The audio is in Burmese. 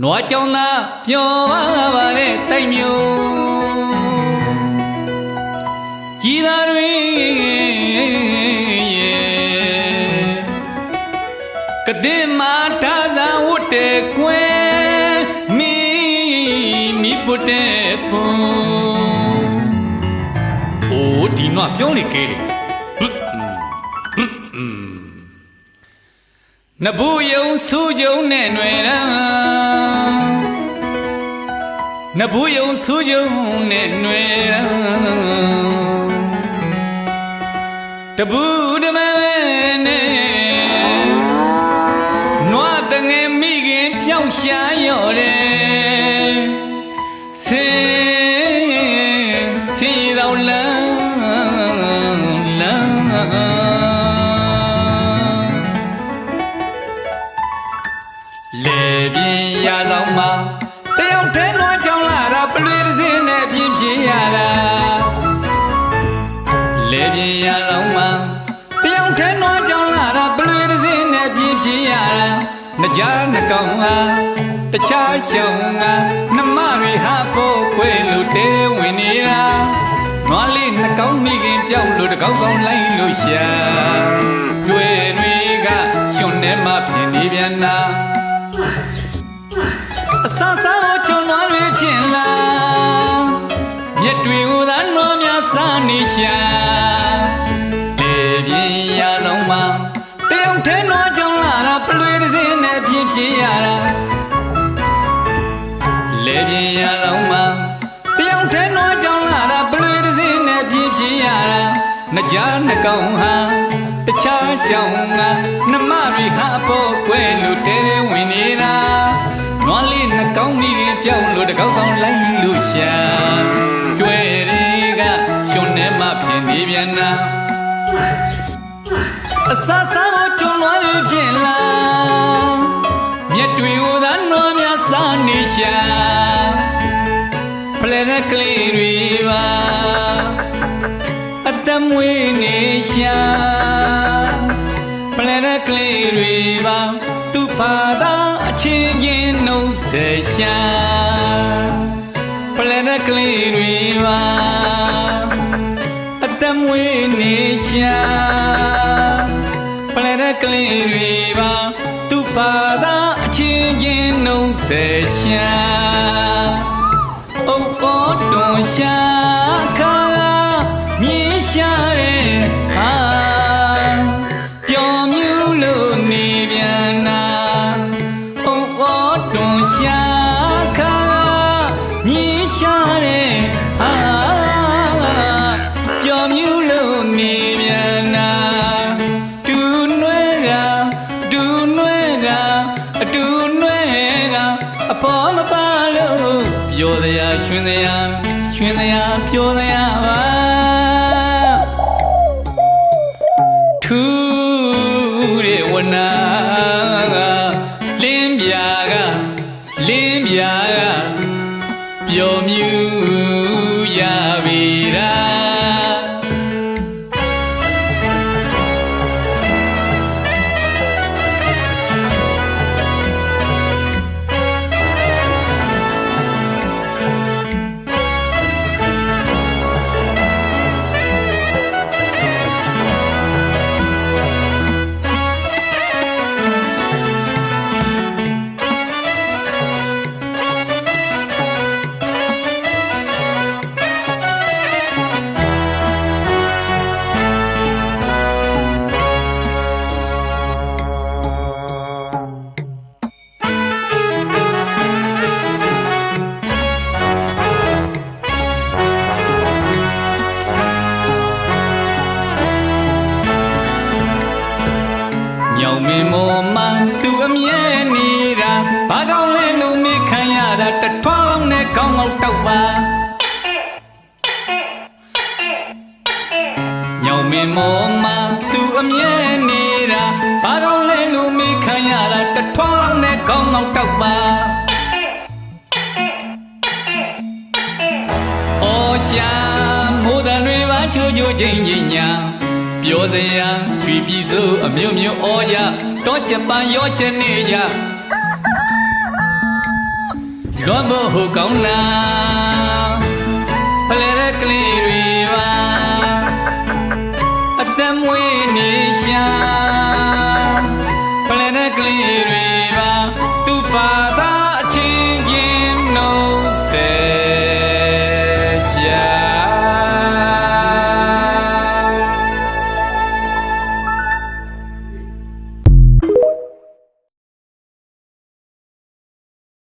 နွားကြောင်သာပြောပါပါတဲ့တိုက်မျိုးကြီးသားတွေရဲ့ကတဲ့မာတာသာဝတ်တဲ့ကွယ်မိမိပုတ်တဲ့ပုံအိုးဒီနွားပြောလေကဲလေ နဘူးယုံစူးကြုံနဲ့ຫນွယ်ရန်နဘူးယုံစူးကြုံနဲ့ຫນွယ်ရန်တဘူးတမဲနဲ့နွားတငယ်မိခင်ပြောင်းရှာရော်တယ်စင်စင်တော်လန်းလန်း ရဆောင်မှာတယောက်တည်းနွားချောင်းလာတာပလွေတစ်စင်းနဲ့ပြင်းပြင်းရတာလေပြင်းရဆောင်မှာတယောက်တည်းနွားချောင်းလာတာပလွေတစ်စင်းနဲ့ပြင်းပြင်းရတာနှကြားနှကောင်ဟာတခြားရှောင်းကနှမတွေဟာပို့ကွယ်လို့တဲဝင်နေတာနွားလေးနှကောင်မိခင်ပြောင်းလို့တကောက်ကောက်လိုက်လို့ရှာကျွဲတွေကရှင်ထဲမှာဖြစ်နေပြန်တာအ ဆန်းဆန်းကိုကျွန်တော်တွေဖြစ်လာမြက်တွေကိုသာနှောများစားနေရှာလေပြင်းရတော့မှတယောက်တည်းနှောကြောင်လာတာပလွေတစ်စင်းနဲ့ပြင်းပြင်းရတာလေပြင်းရတော့မှတယောက်တည်းနှောကြောင်လာတာပလွေတစ်စင်းနဲ့ပြင်းပြင်းရတာနှကြားနှကောင်ဟာတခြားရှောင်းကနှမတွေဟာအပေါ်ကွယ်လို့တဲတဲဝင်နေတာ နွားလေးနှကောင်းမိခင်ပြောင်းလို့တကောက်ကောင်းလိုက်လို့ရှာကျွဲတွေကရှင်ထဲမှာဖြစ်နေပြန်နာအဆဆာကိုကျွန်တော်တွေဖြစ်လာမြက်တွေကိုသာနွားများစားနေရှာဖလဲတဲ့ကလေးတွေပါအတမွေးနေရှာပလဲတဲ့ကလေးတွေပါသူဖာသာအ ချင်းချင်းနှုတ်ဆက်ရှာပလဲတဲ့ကလေးတွေပါအတမွေးနေရှာပလဲတဲ့ကလေးတွေပါသူဖာသာအချင်းချင်းနှုတ်ဆက်ရှာအုပ်အော်တွ ပေါ်မပါလို့ပြောစရာရွှင်စရာရွှင်စရာပြောစရာပါထူးတဲ့ဝနာကလင်းပြာကလင်းပြာကပျော်မြူးရပြီ ထွားလုံးနဲ့ကောင်းကောင်းတောက်ပါညောင်မင်းမော်မှသူအမြဲနေတာဘာကောင်းလဲလို့မိခံရတာတထွားလုံးနဲ့ကောင်းကောင်းတောက်ပါအော်ရှာမိုးတန်တွေပါချိုးချိုးချင်းချင်းညာပြောစရာရွှေပြည်စိုးအမျိုးမျိုးဩရတော့ဂျပန်ရောရှင်နေကြ có mơ hồ cổng lao